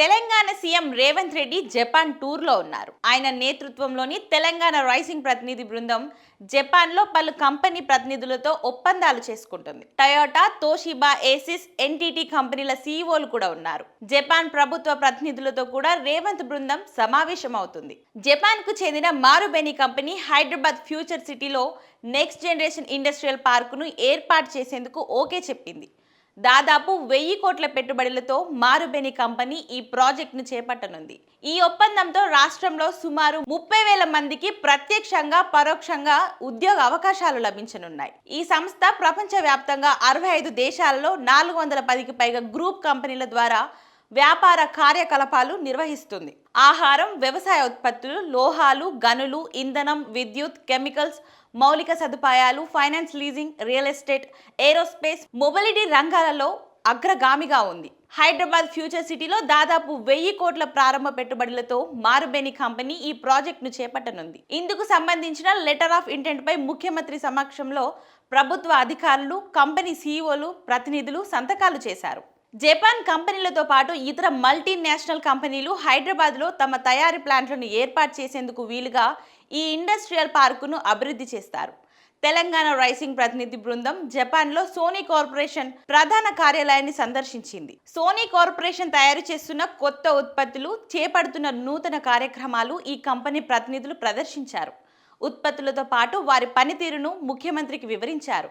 Telangana CM Revanth Reddy Japan టూర్లో ఉన్నారు. ఆయన నేతృత్వంలోని తెలంగాణ రైసింగ్ ప్రతినిధి బృందం జపాన్లో పలు కంపెనీ ప్రతినిధులతో ఒప్పందాలు చేసుకుంటుంది. టయోటా తోషిబా ఏసిస్ ఎన్టీటీ కంపెనీల సీఈఓలు కూడా ఉన్నారు. జపాన్ ప్రభుత్వ ప్రతినిధులతో కూడా రేవంత్ బృందం సమావేశమవుతుంది. జపాన్కు చెందిన మారుబెని కంపెనీ హైదరాబాద్ ఫ్యూచర్ సిటీలో నెక్స్ట్ జనరేషన్ ఇండస్ట్రియల్ పార్కును ఏర్పాటు చేసేందుకు ఓకే చెప్పింది. దాదాపు వెయ్యి కోట్ల పెట్టుబడులతో మారుబెని కంపెనీ ఈ ప్రాజెక్టును చేపట్టనుంది. ఈ ఒప్పందంతో రాష్ట్రంలో సుమారు ముప్పై వేల మందికి ప్రత్యక్షంగా పరోక్షంగా ఉద్యోగ అవకాశాలు లభించనున్నాయి. ఈ సంస్థ ప్రపంచవ్యాప్తంగా అరవై ఐదు దేశాలలో నాలుగు వందల పదికి పైగా గ్రూప్ కంపెనీల ద్వారా వ్యాపార కార్యకలాపాలు నిర్వహిస్తుంది. ఆహారం వ్యవసాయ ఉత్పత్తులు లోహాలు గనులు ఇంధనం విద్యుత్ కెమికల్స్ మౌలిక సదుపాయాలు finance leasing real estate aerospace mobility రంగాలలో అగ్రగామిగా ఉంది. హైదరాబాద్ ఫ్యూచర్ సిటీలో దాదాపు వెయ్యి కోట్ల ప్రారంభ పెట్టుబడులతో మారుబేని కంపెనీ ఈ ప్రాజెక్టును చేపట్టనుంది. ఇందుకు సంబంధించిన లెటర్ ఆఫ్ ఇంటెంట్ పై ముఖ్యమంత్రి సమక్షంలో ప్రభుత్వ అధికారులు కంపెనీ సీఈఓలు ప్రతినిధులు సంతకాలు చేశారు. జపాన్ కంపెనీలతో పాటు ఇతర మల్టీనేషనల్ కంపెనీలు హైదరాబాద్లో తమ తయారీ ప్లాంట్లను ఏర్పాటు చేసేందుకు వీలుగా ఈ ఇండస్ట్రియల్ పార్కును అభివృద్ధి చేస్తారు. తెలంగాణ రైసింగ్ ప్రతినిధి బృందం జపాన్లో సోనీ కార్పొరేషన్ ప్రధాన కార్యాలయాన్ని సందర్శించింది. సోనీ కార్పొరేషన్ తయారు చేస్తున్న కొత్త ఉత్పత్తులు చేపడుతున్న నూతన కార్యక్రమాలు ఈ కంపెనీ ప్రతినిధులు ప్రదర్శించారు. ఉత్పత్తులతో పాటు వారి పనితీరును ముఖ్యమంత్రికి వివరించారు.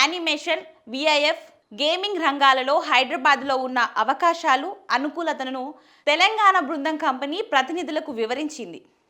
యానిమేషన్ విఐఎఫ్ గేమింగ్ రంగాలలో హైదరాబాద్లో ఉన్న అవకాశాలు అనుకూలతను తెలంగాణ బృందం కంపెనీ ప్రతినిధులకు వివరించింది.